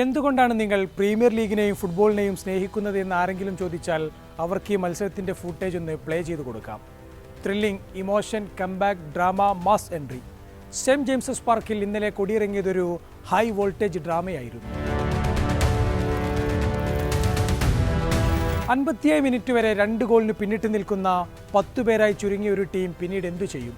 എന്തുകൊണ്ടാണ് നിങ്ങൾ പ്രീമിയർ ലീഗിനെയും ഫുട്ബോളിനെയും സ്നേഹിക്കുന്നത് എന്ന് ആരെങ്കിലും ചോദിച്ചാൽ അവർക്ക് ഈ മത്സരത്തിന്റെ ഫുട്ടേജ് ഒന്ന് പ്ലേ ചെയ്ത് കൊടുക്കാം. Thrilling emotion comeback drama mass entry. Saint James's പാർക്കിൽ ഇന്നലെ കൊടിയിറങ്ങിയതൊരു ഹൈ വോൾട്ടേജ് ഡ്രാമയായിരുന്നു. അൻപത്തിയേഴ് മിനിറ്റ് വരെ രണ്ട് ഗോളിന് പിന്നിട്ട് നിൽക്കുന്ന പത്തുപേരായി ചുരുങ്ങിയ ഒരു ടീം പിന്നീട് എന്തു ചെയ്യും?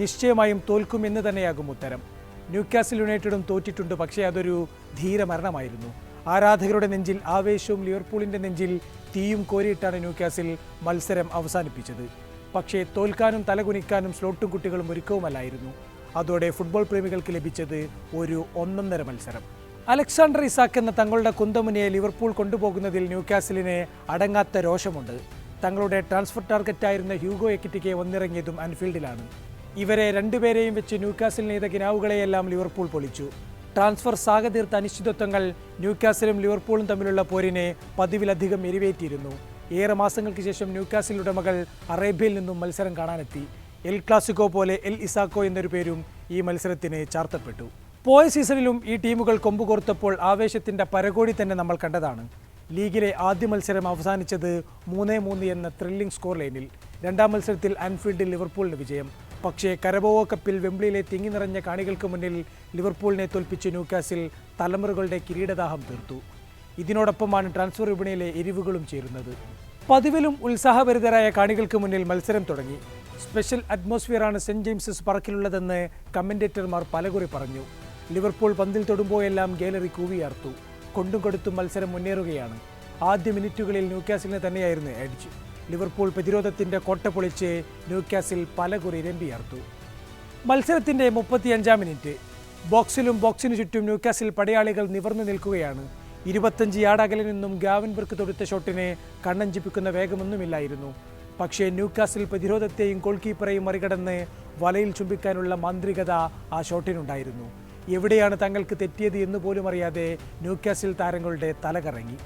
നിശ്ചയമായും തോൽക്കും എന്ന് തന്നെയാകും ഉത്തരം. ന്യൂക്കാസിൽ യുണൈറ്റഡും തോറ്റിട്ടുണ്ട്. പക്ഷേ അതൊരു ധീരമരണമായിരുന്നു ആരാധകരുടെ നെഞ്ചിൽ ആവേശവും ലിവർപൂളിന്റെ നെഞ്ചിൽ തീയും കോരിയിട്ടാണ് ന്യൂക്കാസിൽ മത്സരം അവസാനിപ്പിച്ചത്. പക്ഷേ തോൽക്കാനും തലകുനിക്കാനും സ്ലോട്ടും കുട്ടികളും ഒരുക്കവുമല്ലായിരുന്നു. അതോടെ ഫുട്ബോൾ പ്രേമികൾക്ക് ലഭിച്ചത് ഒരു ഒന്നൊന്നര മത്സരം. അലക്സാണ്ടർ ഇസാക്ക് എന്ന തങ്ങളുടെ കുന്തമുനിയെ ലിവർപൂൾ കൊണ്ടുപോകുന്നതിൽ ന്യൂക്കാസിലിന് അടങ്ങാത്ത രോഷമുണ്ട്. തങ്ങളുടെ ട്രാൻസ്ഫർ ടാർഗറ്റായിരുന്ന ഹ്യൂഗോ എക്കിറ്റിക്ക് വന്നിറങ്ങിയതും അൻഫീൽഡിലാണ്. ഇവരെ രണ്ടുപേരെയും വെച്ച് ന്യൂക്കാസിൽ നെയ്ത കിനാവുകളെയെല്ലാം ലിവർപൂൾ പൊളിച്ചു. ട്രാൻസ്ഫർ സാഗ തീർത്ത അനിശ്ചിതത്വങ്ങൾ ന്യൂക്കാസിലും ലിവർപൂളും തമ്മിലുള്ള പോരിനെ പതിവിലധികം എരിവേറ്റിയിരുന്നു. ഏറെ മാസങ്ങൾക്ക് ശേഷം ന്യൂക്കാസിൽ ഉടമകൾ അറേബ്യയിൽ നിന്നും മത്സരം കാണാനെത്തി. എൽ ക്ലാസിക്കോ പോലെ എൽ ഇസാക്കോ എന്നൊരു പേരും ഈ മത്സരത്തിന് ചാർത്തപ്പെട്ടു. പോയ സീസണിലും ഈ ടീമുകൾ കൊമ്പുകോർത്തപ്പോൾ ആവേശത്തിന്റെ പരകോടി തന്നെ നമ്മൾ കണ്ടതാണ്. ലീഗിലെ ആദ്യ മത്സരം അവസാനിച്ചത് മൂന്നേ മൂന്ന് എന്ന ത്രില്ലിംഗ് സ്കോർ ലൈനിൽ രണ്ടാം മത്സരത്തിൽ ആൻഫീൽഡിൽ ലിവർപൂളിന് വിജയം. പക്ഷേ കരബോവോ കപ്പിൽ വെംബ്ലിയിലെ തിങ്ങി നിറഞ്ഞ കാണികൾക്ക് മുന്നിൽ ലിവർപൂളിനെ തോൽപ്പിച്ച് ന്യൂക്കാസിൽ തലമുറകളുടെ കിരീടദാഹം തീർത്തു. ഇതിനോടൊപ്പമാണ് ട്രാൻസ്ഫർ വിപണിയിലെ എരിവുകളും ചേരുന്നത്. പതിവിലും ഉത്സാഹഭരിതരായ കാണികൾക്ക് മുന്നിൽ മത്സരം തുടങ്ങി. സ്പെഷ്യൽ അറ്റ്മോസ്ഫിയറാണ് സെന്റ് ജെയിംസസ് പാർക്കിലുള്ളതെന്ന് കമന്റേറ്റർമാർ പലകുറി പറഞ്ഞു. ലിവർപൂൾ പന്തിൽ തൊടുമ്പോഴെല്ലാം ഗാലറി കൂവിയാർത്തു. കൊണ്ടും കൊടുത്തും മത്സരം മുന്നേറുകയാണ്. ആദ്യ മിനിറ്റുകളിൽ ന്യൂക്കാസിലിനെ തന്നെയായിരുന്നു എഡ്ജ് ലിവർപൂൾ പ്രതിരോധത്തിന്റെ കോട്ട പൊളിച്ച് ന്യൂക്യാസിൽ പലകുറി രമ്പിയർത്തു മത്സരത്തിന്റെ മുപ്പത്തിയഞ്ചാം മിനിറ്റ്. ബോക്സിലും ബോക്സിനു ചുറ്റും ന്യൂക്യാസിൽ പടയാളികൾ നിവർന്നു നിൽക്കുകയാണ്. ഇരുപത്തഞ്ച് യാർഡകലിൽ നിന്നും ഗാവൻബർക്ക് തൊടുത്ത ഷോട്ടിനെ കണ്ണഞ്ചിപ്പിക്കുന്ന വേഗമൊന്നുമില്ലായിരുന്നു. പക്ഷേ ന്യൂക്യാസിൽ പ്രതിരോധത്തെയും ഗോൾ കീപ്പറെയും മറികടന്ന് വലയിൽ ചുംബിക്കാനുള്ള മാന്ത്രികത ആ ഷോട്ടിനുണ്ടായിരുന്നു. എവിടെയാണ് തങ്ങൾക്ക് തെറ്റിയത് എന്ന് പോലും അറിയാതെ ന്യൂക്യാസിൽ താരങ്ങളുടെ തലകറങ്ങി.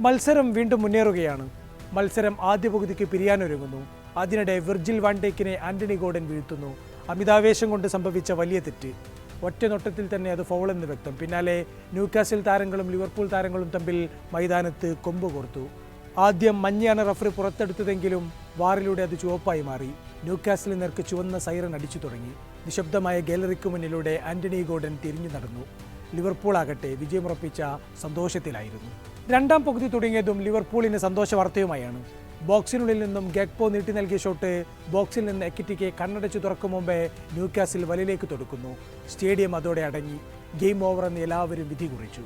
മത്സരം വീണ്ടും മുന്നേറുകയാണ്. മത്സരം ആദ്യ പകുതിക്ക് പിരിയാനൊരുങ്ങുന്നു. അതിനിടെ വിർജിൽ വാൻഡേക്കിനെ ആന്റണി ഗോഡൻ വീഴ്ത്തുന്നു. അമിതാവേശം കൊണ്ട് സംഭവിച്ച വലിയ തെറ്റ്. ഒറ്റ നോട്ടത്തിൽ തന്നെ അത് ഫൗളെന്ന് വ്യക്തം. പിന്നാലെ ന്യൂക്കാസിൽ താരങ്ങളും ലിവർപൂൾ താരങ്ങളും തമ്മിൽ മൈതാനത്ത് കൊമ്പ് കോർത്തു. ആദ്യം മഞ്ഞയാണ് റഫറി പുറത്തെടുത്തതെങ്കിലും വാറിലൂടെ അത് ചുവപ്പായി മാറി. ന്യൂക്കാസിൽ നേർക്ക് ചുവന്ന സൈറൻ അടിച്ചു തുടങ്ങി. നിശബ്ദമായ ഗാലറിക്ക് മുന്നിലൂടെ ആന്റണി ഗോഡൻ തിരിഞ്ഞു നടന്നു. ലിവർപൂൾ ആകട്ടെ വിജയമുറപ്പിച്ച സന്തോഷത്തിലായിരുന്നു. രണ്ടാം പകുതി തുടങ്ങിയതും ലിവർപൂളിന് സന്തോഷ വാർത്തയുമായാണ്. ബോക്സിനുള്ളിൽ നിന്നും ഗെക്പോ നീട്ടി നൽകിയ ഷോട്ട് ബോക്സിൽ നിന്ന് എക്കിറ്റിക്ക് കണ്ണടച്ചു തുറക്കും മുമ്പേ ന്യൂക്കാസിൽ വലയിലേക്ക് തൊടുക്കുന്നു. സ്റ്റേഡിയം അതോടെ അടങ്ങി. ഗെയിം ഓവർ എന്ന് എല്ലാവരും വിധി കുറിച്ചു.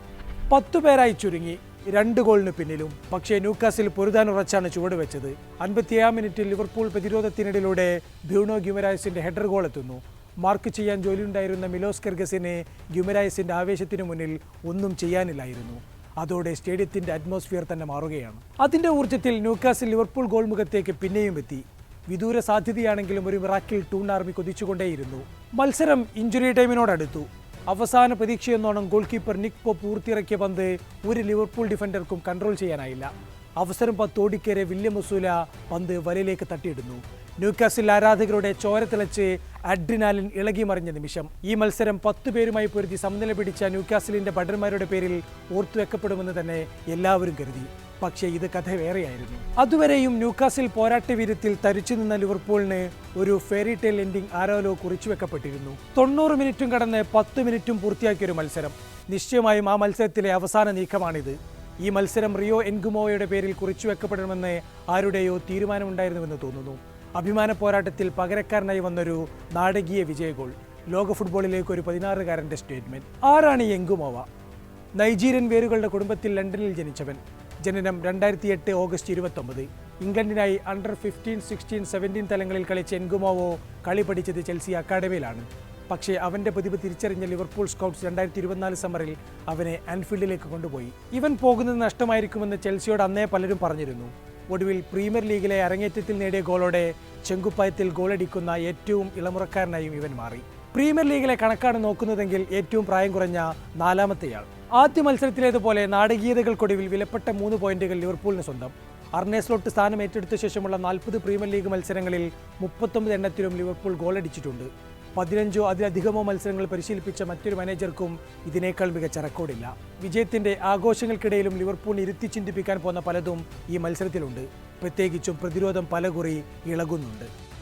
പത്തു പേരായി ചുരുങ്ങി. രണ്ട് ഗോളിന് പിന്നിലും. പക്ഷേ ന്യൂക്കാസിൽ പൊരുതാനുറച്ചാണ് ചുവടുവെച്ചത് അൻപത്തിയേഴാം മിനിറ്റിൽ ലിവർപൂൾ പ്രതിരോധത്തിനിടയിലൂടെ ബ്യൂണോ ഗ്യുമരായസിന്റെ ഹെഡർ ഗോൾ എത്തുന്നു മാർക്ക് ചെയ്യാൻ ജോലിയുണ്ടായിരുന്ന മിലോസ് കെർഗസിനെ ഗ്യുമരായസിന്റെ ആവേശത്തിനു മുന്നിൽ ഒന്നും ചെയ്യാനില്ലായിരുന്നു. അതോടെ സ്റ്റേഡിയത്തിന്റെ അറ്റ്മോസ്ഫിയർ തന്നെ മാറുകയാണ്. അതിന്റെ ഊർജത്തിൽ ന്യൂക്കാസിൽ ലിവർപൂൾ ഗോൾ മുഖത്തേക്ക് പിന്നെയും എത്തി. വിദൂര സാധ്യതയാണെങ്കിലും ഒരു മിറാക്കിൽ ടൂൺ ആർമി കൊതിച്ചുകൊണ്ടേയിരുന്നു. മത്സരം ഇഞ്ചുറി ടൈമിനോടടുത്തു. അവസാന പ്രതീക്ഷയെന്നോണം ഗോൾ കീപ്പർ നിക് പോ പൂർത്തിയിറക്കിയ പന്ത് ഒരു ലിവർപൂൾ ഡിഫൻഡർക്കും കൺട്രോൾ ചെയ്യാനായില്ല. അവസരം പത്തോടിക്കേറെ വില്യം മുസൂല പന്ത് വലയിലേക്ക് തട്ടിയിടുന്നു. ന്യൂക്കാസിൽ ആരാധകരുടെ ചോര തിളച്ച് അഡ്രിനാലിൻ ഇളകി മറിഞ്ഞ നിമിഷം ഈ മത്സരം പത്തു പേരുമായി പൊരുതി സമനില പിടിച്ച ന്യൂക്കാസിലിന്റെ ഭടന്മാരുടെ പേരിൽ ഓർത്തുവെക്കപ്പെടുമെന്ന് തന്നെ എല്ലാവരും കരുതി. പക്ഷേ ഇത് കഥ വേറെയായിരുന്നു. അതുവരെയും ന്യൂക്കാസിൽ പോരാട്ട വീരത്തിൽ തരിച്ചു നിന്ന ലിവർപൂളിന് ഒരു ഫെയറി ടെയിൽ എൻഡിംഗ് ആരോലോ കുറിച്ചു വെക്കപ്പെട്ടിരുന്നു. തൊണ്ണൂറ് മിനിറ്റും കടന്ന് പത്ത് മിനിറ്റും പൂർത്തിയാക്കിയ ഒരു മത്സരം. നിശ്ചയമായും ആ മത്സരത്തിലെ അവസാന നീക്കമാണിത്. ഈ മത്സരം റിയോ എൻഗുമോയുടെ പേരിൽ കുറിച്ചു വെക്കപ്പെടണമെന്ന് ആരുടെയോ തീരുമാനമുണ്ടായിരുന്നുവെന്ന് തോന്നുന്നു. അഭിമാന പോരാട്ടത്തിൽ പകരക്കാരനായി വന്നൊരു നാടകീയ വിജയ ഗോൾ ലോക ഫുട്ബോളിലേക്ക് ഒരു പതിനാറുകാരന്റെ സ്റ്റേറ്റ്മെന്റ്. ആരാണ് എങ്കുമോവ? നൈജീരിയൻ വേരുകളുടെ കുടുംബത്തിൽ ലണ്ടനിൽ ജനിച്ചവൻ. ജനനം രണ്ടായിരത്തി എട്ട് ഓഗസ്റ്റ് ഇരുപത്തൊമ്പത്. ഇംഗ്ലണ്ടിനായി അണ്ടർ ഫിഫ്റ്റീൻ സിക്സ്റ്റീൻ സെവന്റീൻ തലങ്ങളിൽ കളിച്ച എൻഗുമോവോ കളി പഠിച്ചത് ചെൽസി അക്കാഡമിയിലാണ്. പക്ഷേ അവന്റെ പതിവ് തിരിച്ചറിഞ്ഞ ലിവർപൂൾ സ്കൗട്ട്സ് രണ്ടായിരത്തി ഇരുപത്തിനാല് സമ്മറിൽ അവനെ ആൻഫീൽഡിലേക്ക് കൊണ്ടുപോയി. ഇവൻ പോകുന്നത് നഷ്ടമായിരിക്കുമെന്ന് ചെൽസിയോട് അന്നേ പലരും പറഞ്ഞിരുന്നു. ഒടുവിൽ പ്രീമിയർ ലീഗിലെ അരങ്ങേറ്റത്തിൽ നേടിയ ഗോളോടെ ചെങ്കുപ്പായത്തിൽ ഗോളടിക്കുന്ന ഏറ്റവും ഇളമുറക്കാരനായും ഇവൻ മാറി. പ്രീമിയർ ലീഗിലെ കണക്കാണ് നോക്കുന്നതെങ്കിൽ ഏറ്റവും പ്രായം കുറഞ്ഞ നാലാമത്തെയാൾ. ആദ്യ മത്സരത്തിലേതുപോലെ നാടകീയതകൾക്കൊടുവിൽ വിലപ്പെട്ട മൂന്ന് പോയിന്റുകൾ ലിവർപൂളിന് സ്വന്തം. അർണേസ്ലോട്ട് സ്ഥാനം ഏറ്റെടുത്ത ശേഷമുള്ള നാൽപ്പത് പ്രീമിയർ ലീഗ് മത്സരങ്ങളിൽ മുപ്പത്തൊമ്പത് എണ്ണത്തിലും ലിവർപൂൾ ഗോളടിച്ചിട്ടുണ്ട്. പതിനഞ്ചോ അതിലധികമോ മത്സരങ്ങൾ പരിശീലിപ്പിച്ച മറ്റൊരു മാനേജർക്കും ഇതിനേക്കാൾ മികച്ച റെക്കോർഡില്ല. വിജയത്തിന്റെ ആഘോഷങ്ങൾക്കിടയിലും ലിവർപൂളിനെ ഇരുത്തി ചിന്തിപ്പിക്കാൻ പോന്ന പലതും ഈ മത്സരത്തിലുണ്ട്. പ്രത്യേകിച്ചും പ്രതിരോധം പലകുറി ഇളകുന്നുണ്ട്.